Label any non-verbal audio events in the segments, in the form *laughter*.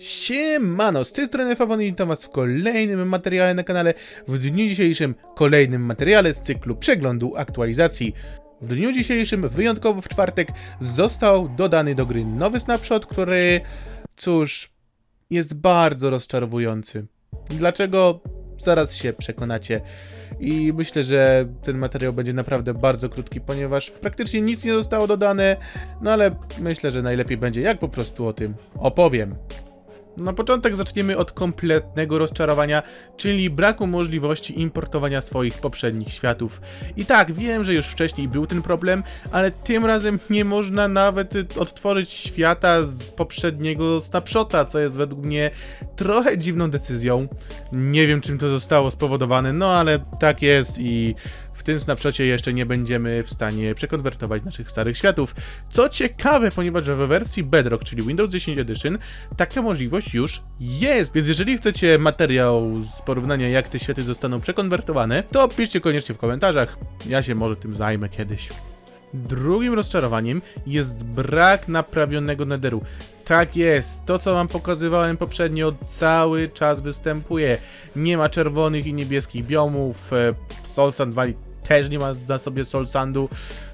Siemano, z tej strony Fawon i witam was w kolejnym materiale na kanale. W dniu dzisiejszym kolejnym materiale z cyklu przeglądu aktualizacji. W dniu dzisiejszym, wyjątkowo w czwartek, został dodany do gry nowy snapshot, który, cóż, jest bardzo rozczarowujący. Dlaczego? Zaraz się przekonacie. I myślę, że ten materiał będzie naprawdę bardzo krótki, ponieważ praktycznie nic nie zostało dodane, no ale myślę, że najlepiej będzie, jak po prostu o tym opowiem. Na początek zaczniemy od kompletnego rozczarowania, czyli braku możliwości importowania swoich poprzednich światów. I tak, wiem, że już wcześniej był ten problem, ale tym razem nie można nawet odtworzyć świata z poprzedniego snapshota, co jest według mnie trochę dziwną decyzją. Nie wiem, czym to zostało spowodowane, no ale tak jest i w tym snapshocie jeszcze nie będziemy w stanie przekonwertować naszych starych światów. Co ciekawe, ponieważ w wersji Bedrock, czyli Windows 10 Edition, taka możliwość już jest. Więc jeżeli chcecie materiał z porównania, jak te światy zostaną przekonwertowane, to piszcie koniecznie w komentarzach. Ja się może tym zajmę kiedyś. Drugim rozczarowaniem jest brak naprawionego nederu. Tak jest, to co wam pokazywałem poprzednio cały czas występuje. Nie ma czerwonych i niebieskich biomów, e, Soul Sand Valley też nie ma na sobie Soul Sandu.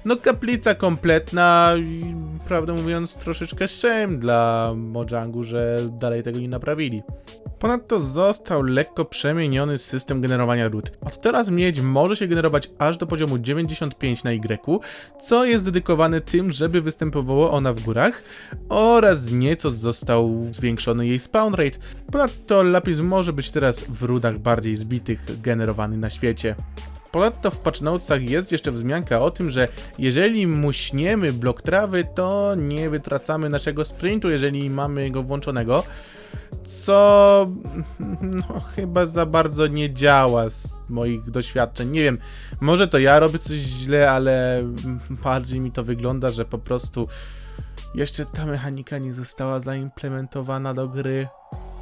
No kaplica kompletna i prawdę mówiąc troszeczkę shame dla Mojangu, że dalej tego nie naprawili. Ponadto został lekko przemieniony system generowania ród. Od teraz miedź może się generować aż do poziomu 95 na Y, co jest dedykowane tym, żeby występowało ona w górach oraz nieco został zwiększony jej spawn rate. Ponadto lapis może być teraz w rudach bardziej zbitych generowany na świecie. Ponadto w patch notesach jest jeszcze wzmianka o tym, że jeżeli muśniemy blok trawy, to nie wytracamy naszego sprintu, jeżeli mamy go włączonego. Co *laughs* no, chyba za bardzo nie działa z moich doświadczeń. Nie wiem, może to ja robię coś źle, ale *laughs* bardziej mi to wygląda, że po prostu jeszcze ta mechanika nie została zaimplementowana do gry.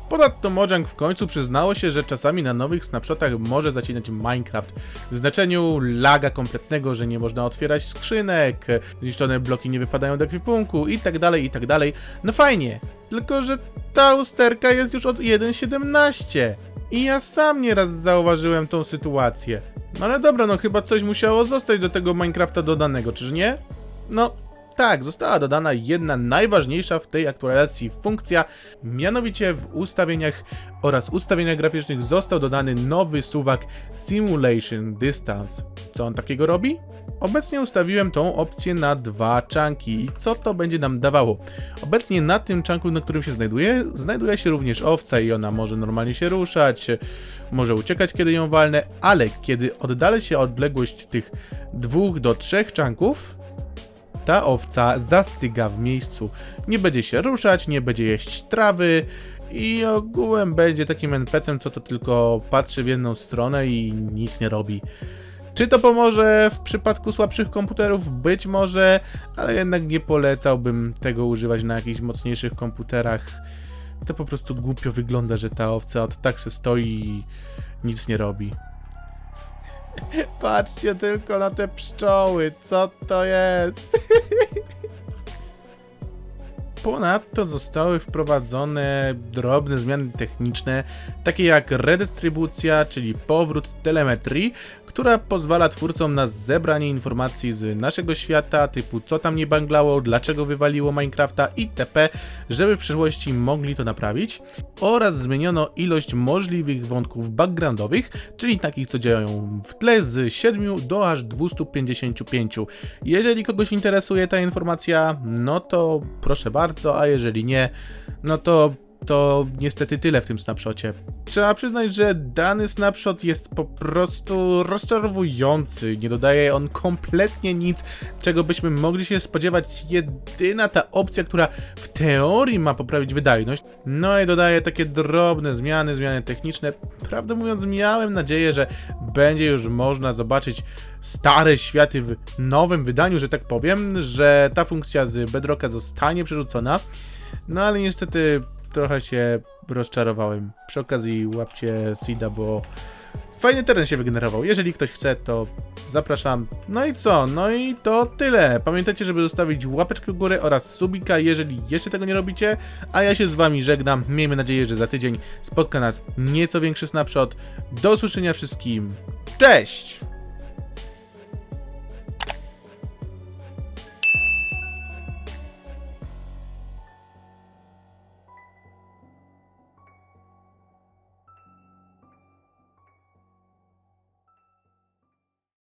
Ponadto Mojang w końcu przyznało się, że czasami na nowych snapshotach może zacinać Minecraft w znaczeniu laga kompletnego, że nie można otwierać skrzynek, zniszczone bloki nie wypadają do ekwipunku i tak dalej, i tak. No fajnie, tylko że ta usterka jest już od 1.17 i ja sam nieraz zauważyłem tą sytuację. No ale dobra, no chyba coś musiało zostać do tego Minecrafta dodanego, czyż nie? No, tak, została dodana jedna najważniejsza w tej aktualizacji funkcja, mianowicie w ustawieniach oraz ustawieniach graficznych został dodany nowy suwak Simulation Distance. Co on takiego robi? Obecnie ustawiłem tą opcję na dwa czanki i co to będzie nam dawało? Obecnie na tym czanku, na którym się znajduje, znajduje się również owca i ona może normalnie się ruszać, może uciekać kiedy ją walnę, ale kiedy oddalę się odległość tych dwóch do trzech czanków, ta owca zastyga w miejscu. Nie będzie się ruszać, nie będzie jeść trawy i ogółem będzie takim NPC-em, co to tylko patrzy w jedną stronę i nic nie robi. Czy to pomoże w przypadku słabszych komputerów? Być może, ale jednak nie polecałbym tego używać na jakichś mocniejszych komputerach. To po prostu głupio wygląda, że ta owca od tak se stoi i nic nie robi. Patrzcie tylko na te pszczoły, co to jest? *laughs* Ponadto zostały wprowadzone drobne zmiany techniczne, takie jak redystrybucja, czyli powrót telemetrii, która pozwala twórcom na zebranie informacji z naszego świata, typu co tam nie banglało, dlaczego wywaliło Minecrafta itp., żeby w przyszłości mogli to naprawić. Oraz zmieniono ilość możliwych wątków backgroundowych, czyli takich, co działają w tle z 7 do aż 255. Jeżeli kogoś interesuje ta informacja, no to proszę bardzo, a jeżeli nie, no to to niestety tyle w tym snapshocie. Trzeba przyznać, że dany snapshot jest po prostu rozczarowujący. Nie dodaje on kompletnie nic, czego byśmy mogli się spodziewać. Jedyna ta opcja, która w teorii ma poprawić wydajność, no i dodaje takie drobne zmiany, zmiany techniczne. Prawdę mówiąc, miałem nadzieję, że będzie już można zobaczyć stare światy w nowym wydaniu, że tak powiem, że ta funkcja z Bedrocka zostanie przerzucona. No ale niestety trochę się rozczarowałem. Przy okazji łapcie Sida, bo Fajny teren się wygenerował. Jeżeli ktoś chce, to zapraszam. No i co? No i to tyle. Pamiętajcie, żeby zostawić łapeczkę w górę oraz subika, jeżeli jeszcze tego nie robicie. A ja się z wami żegnam. Miejmy nadzieję, że za tydzień spotka nas nieco większy snapshot. Do usłyszenia wszystkim. Cześć!